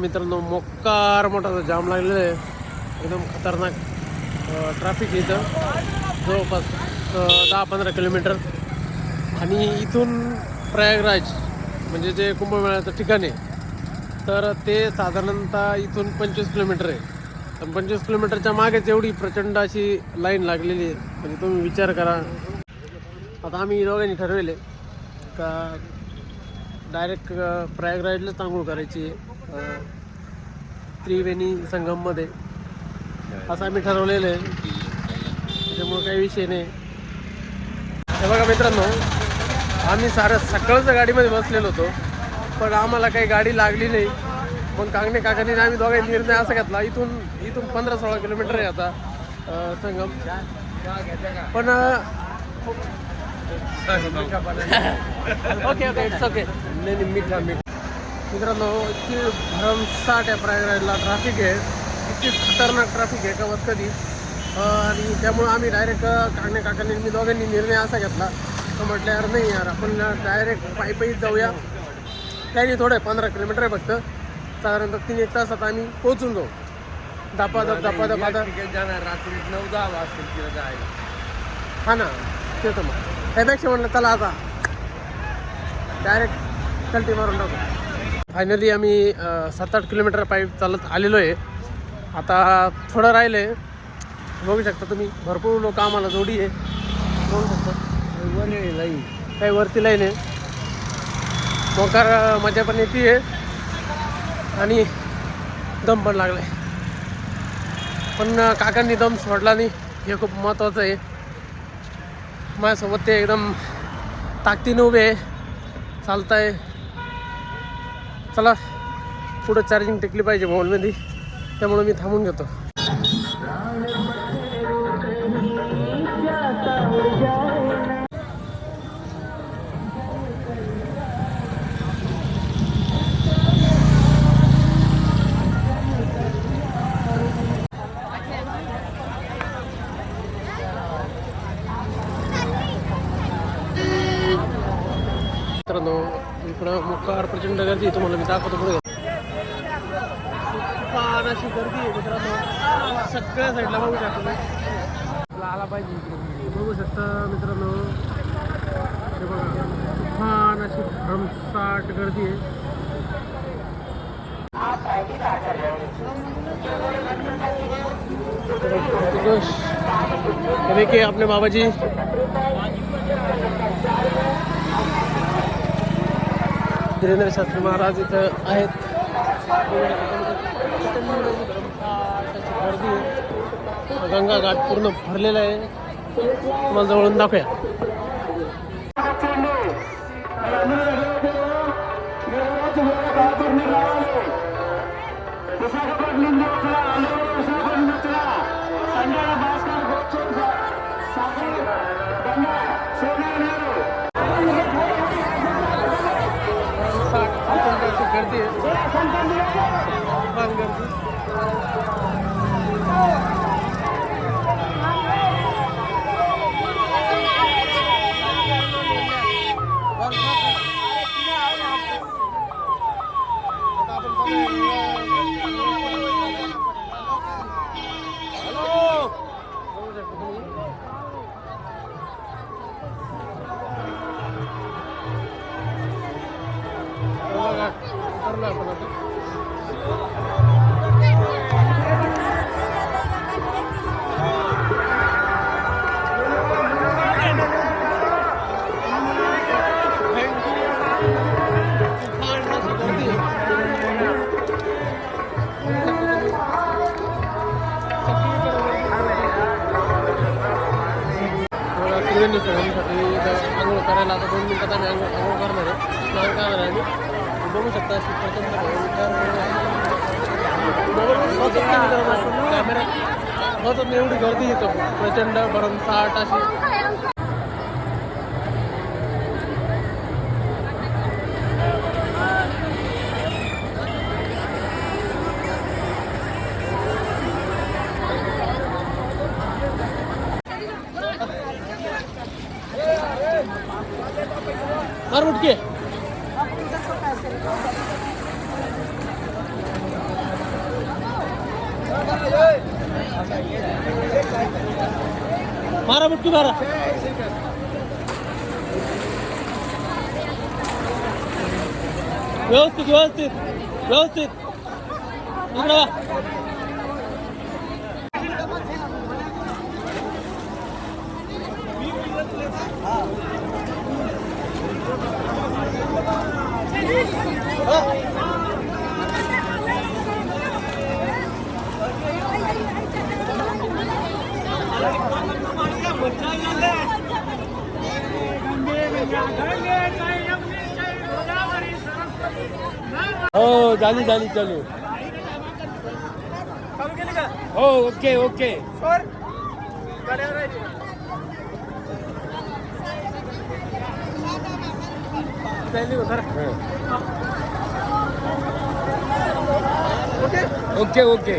मित्रांनो मोकार मोठा जाम लागलेला आहे. एकदम खतरनाक ट्रॅफिक इथं. जवळपास दहा पंधरा किलोमीटर आणि इथून प्रयागराज म्हणजे जे कुंभमेळ्याचं ठिकाण आहे तर ते साधारणतः इथून पंचवीस किलोमीटर आहे. पण पंचवीस किलोमीटरच्या मागेच एवढी प्रचंड अशी लाईन लागलेली आहे. म्हणजे तुम्ही विचार करा. आता आम्ही दोघांनी ठरवले का डायरेक्ट प्रयागराजलाच आंघोळ करायची आहे. त्रिवेणी संगममध्ये. असं आम्ही ठरवलेलं आहे. त्याच्यामुळे काही विषय नाही. हे बघा मित्रांनो आम्ही सारं सकाळचं गाडीमध्ये बसलेलो होतो. पण आम्हाला काही गाडी लागली नाही. मग कांगणे काकांनी आम्ही दोघांनी निर्णय असा घेतला इथून इथून पंधरा सोळा किलोमीटर आहे आता संगम. पण ओके ओके इट्स ओके नाही नाही मीठ मीठ. मित्रांनो इतकी भरमसाठ आहे प्रयागराजला ट्रॅफिक आहे. इतकी खतरनाक ट्रॅफिक आहे का बस कधी आणि त्यामुळं आम्ही डायरेक्ट काढणे काकांनी मी दोघांनी निर्णय असा घेतला. तर म्हटलं यार नाही यार आपण डायरेक्ट पायी पायीच जाऊया. काही थोडं आहे पंधरा किलोमीटर आहे फक्त. साधारणतः तीन एक तासात आम्ही पोहोचून जाऊ. दपा दप दपा दप आता जाणार रात्री नऊ दहा वाजतील तिला जायला. हा ना ते तर मग. त्यापेक्षा म्हटलं चला आता. डायरेक्ट कल्टी मारून टाकू. फायनली आम्ही सात आठ किलोमीटर पाईप चालत आलेलो आहे आता थोडं राहिलं आहे बघू शकता तुम्ही भरपूर लोक आम्हाला जोडी आहे. बघू शकता. वर लाईन काही वरती लाईन आहे. मोकार मजा पण येते आहे. आणि दम पण लागलाय. पण काकांनी दम सोडला नाही. हे खूप महत्त्वाचं आहे. माझ्यासोबत ते एकदम ताकदीने उभे आहे. चालत आहे चला पुढं चार्जिंग टेकली पाहिजे मोबाईलमध्ये त्यामुळं मी थांबून घेतो. इकडं मुखार प्रचंड गर्दी आहे तुम्हाला मी दाखवतो पुढे फार अशी गर्दी आहे मित्रांनो. सगळ्या साईडला बघू शकतो आला पाहिजे इकडे बघू शकता मित्रांनो. हे बघा फार अशी भ्रमसाट गर्दी आहे. देखिए अपने बाबा जी धीरेंद्र शास्त्री महाराज इथं आहेत गर्दी गंगा घाट पूर्ण भरलेला आहे तुम्हाला जवळून दाखवूया साठ गर्दी आहे कॅमेरा एवढी गर्दी येतो प्रचंड भरमसाठ अशी. मार उठ के मारा बुटकी मारा व्यवस्थित व्यवस्थित व्यवस्थित इकडं वा. हो झाली झाली चालू. हो ओके ओके. Okay okay.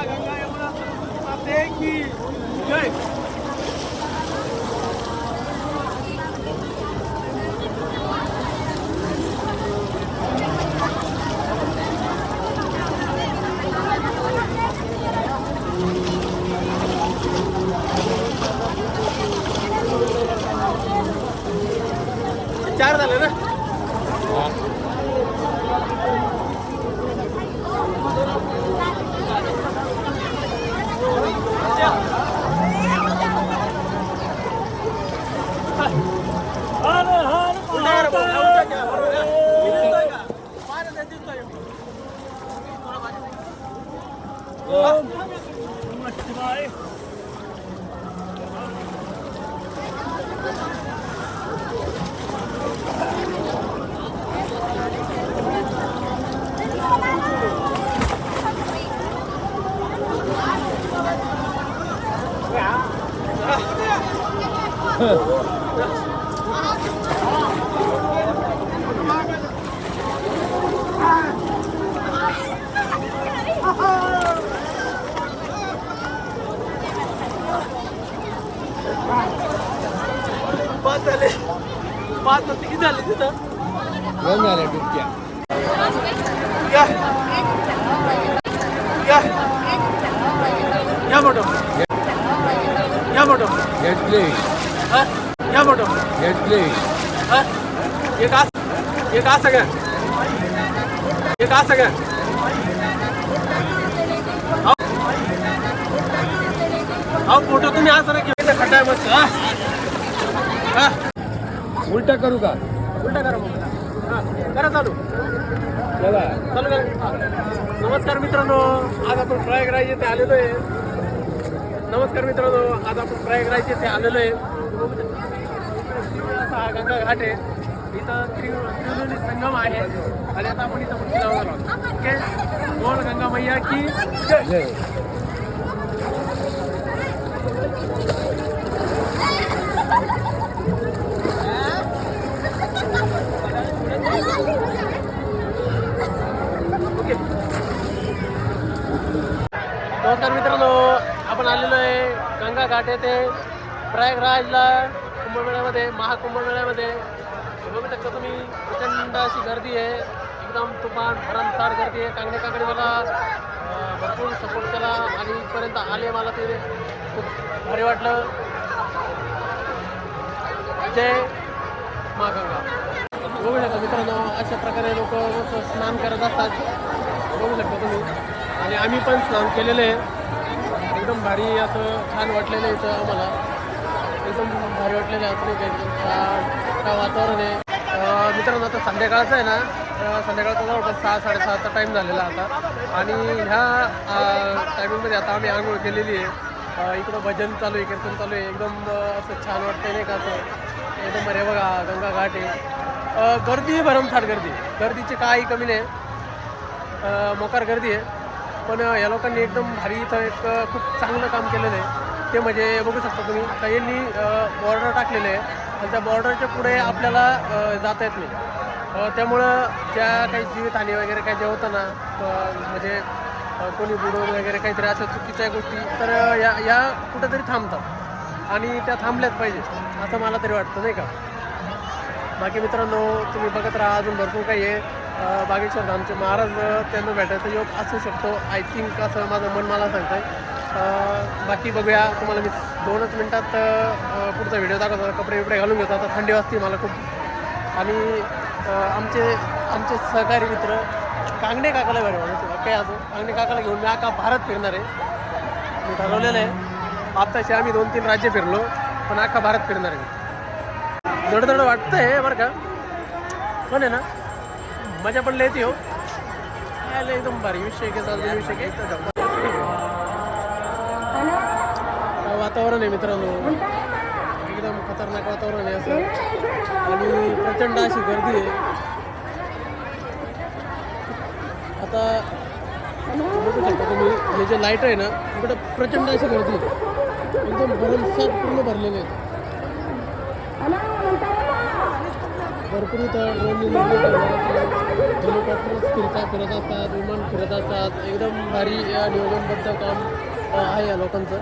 नाही डुबकी द्यायला हं. चला चालू हे. चार झाले ना हा. पाच झाले पाच नंतर किती झाले तिथं दोन झाल्या डुबक्या या या या मॅडम या मॅडम घेतली हा? या मॅडम घेतली हा? एक असं घ्या एक असं घ्या अहो फोटो तुम्ही असं नाही घेऊन खड्डा मस्त हा? हा? उलटा करू का? उलटा करा मग. हा करा चालू. चला. चालू करा. नमस्कार मित्रांनो आज आपण प्रयागराज येथे आलेलो आहे. नमस्कार मित्रांनो आज आपण प्रयागराज येथे आलेलो आहे. हा गंगा घाट आहे. इथं त्रिवेणी संगम आहे. आणि आता आपण इथं मुक्ती लावणार आहोत. ओके? बोल गंगा मैया की नमस्कार मित्रांनो आलेलो आहे गंगा घाट येथे प्रयागराजला कुंभमेळ्यामध्ये महाकुंभमेळ्यामध्ये बघू शकता तुम्ही प्रचंड अशी गर्दी आहे. एकदम तुफान भरमसाठ गर्दी आहे. कांगडे कांगडे मला भरपूर सपोर्ट केला आणि इथपर्यंत आले मला ते. खूप भारी वाटलं. जय महागंगा बघू शकता मित्रांनो अशा प्रकारे लोक स्नान करत असतात. बघू शकता तुम्ही. आणि आम्ही पण स्नान केलेलं आहे. एकदम भारी असं छान वाटलेलं आहे इथं आम्हाला. एकदम भारी वाटलेलं आहे असं एकदम. छान वातावरण आहे. मित्रांनो आता संध्याकाळचं आहे ना? संध्याकाळचा जवळपास सहा साडेसहाचा टाईम झालेला आता. आणि ह्या टायमिंगमध्ये आता आम्ही आंघोळ केलेली आहे. इकडं भजन चालू आहे कीर्तन चालू आहे. एकदम असं छान वाटतंय नाही का असं? एकदम अरे बघा गंगा घाट आहे. गर्दी आहे भरमसाठ गर्दी. गर्दीची काही कमी नाही. मोकार गर्दी आहे. पण या लोकांनी एकदम भारी इथं एक खूप चांगलं काम केलेलं आहे. ते म्हणजे बघू शकता तुम्ही का यांनी बॉर्डर टाकलेले आहे. आणि त्या बॉर्डरच्या पुढे आपल्याला जाता येत नाही. त्यामुळं ज्या काही जीवितहानी वगैरे काही जे होतं ना म्हणजे कोणी बुडवून वगैरे काहीतरी अशा चुकीच्या गोष्टी तर या या कुठेतरी थांबतात. आणि त्या थांबल्याच पाहिजे असं मला तरी वाटतं नाही का? बाकी मित्रांनो तुम्ही बघत राहा अजून भरपूर काही आहे. बागेश्वर धामचे महाराज त्यांना भेटायचा योग असू शकतो. आय थिंक असं माझं मन मला सांगत आहे बाकी बघूया. तुम्हाला मी दोनच मिनटात पुढचा व्हिडिओ दाखवतो. कपडे बिपडे घालून घेतो. आता थंडी वाजते मला खूप. आणि आमचे आमचे सहकारी मित्र कांगणे काकाला बरं म्हणतो काय असं कांगणे काकाला घेऊन मी आका भारत फिरणार आहे. मी ठरवलेलं आहे. आत्ताशी आम्ही दोन तीन राज्य फिरलो पण अख्खा भारत फिरणार आहे मी. थोडं थोडं वाटतंय बरं का? पण आहे ना? मजा पण येते हो. एकदम भारी. विषय घे चालू विषय घे वातावरण आहे मित्रांनो. एकदम खतरनाक वातावरण आहे असं. आणि प्रचंड अशी गर्दी आहे. आता बघू शकता तुम्ही हे जे लाइट आहे ना इकडं प्रचंड अशी गर्दी आहे. एकदम भरमसाठ पूर्ण भरलेले आहेत. भरपूर इथं ड्रोन हेलिकॉप्टर्स फिरता फिरत असतात विमान फिरत असतात. एकदम भारी या नियोजनबद्ध काम आहे या लोकांचं.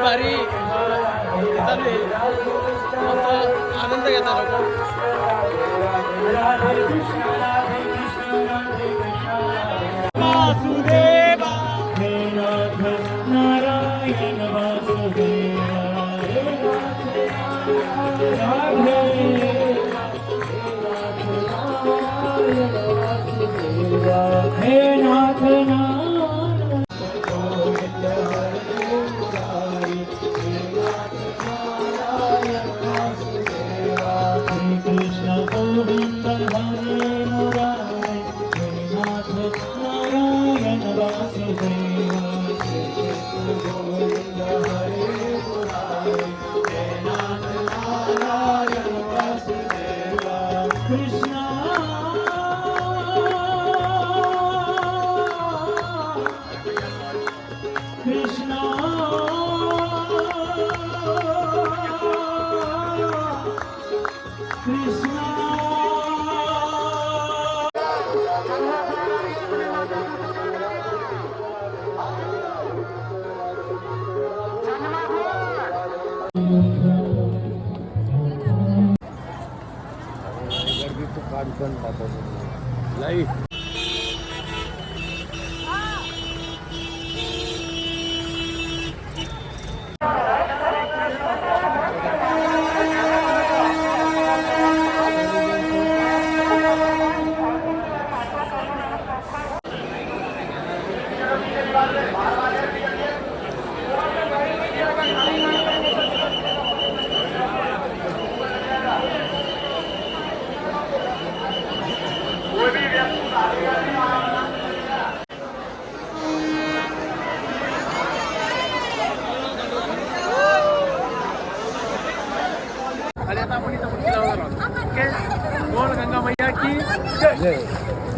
तिथं किती भारी अं, हे चालू आहे मस्त आनंद घेतात लोक हे सहोदर गंगा मैया की जय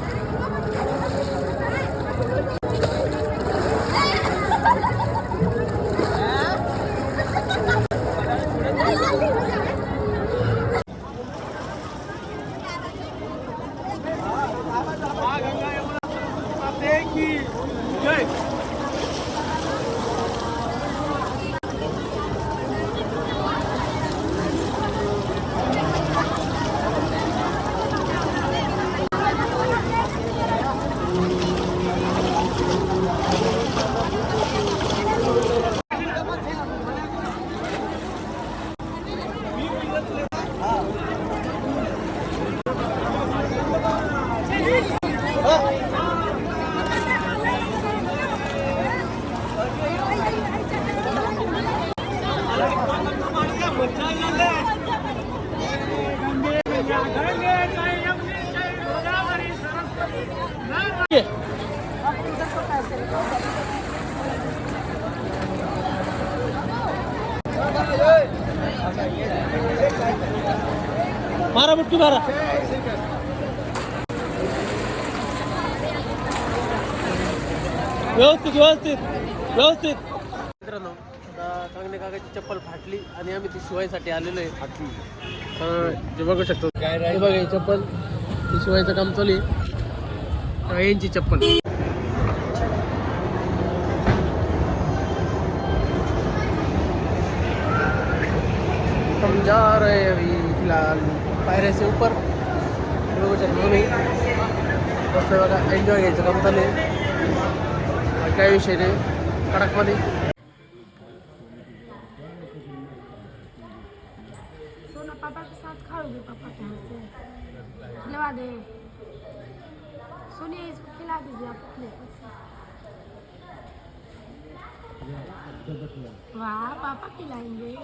मारा बुटकी मारा व्यवस्थित व्यवस्थित व्यवस्थित. मित्रांनो कांगणे काकाची चप्पल फाटली आणि आम्ही ती शिवायसाठी आलेलो आहे. हा, जे बघू शकतो. काय हे बघा ही चप्पल. ती शिवायचं काम चालू आहे. यांची चप्पल. हम जा रहे हैं अभी फिलहाल पायऱ्या से ऊपर हे बघू मस्त बघा एन्जॉय घ्यायचं काम चालू आहे बाकी विषय नाही. कडकमध्ये. सोना पापा के साथ खाओगे पापा. के हाथ से खिलवा दे सुनिए इसको खिला दीजिए आप वाह पापा खिलाएंगे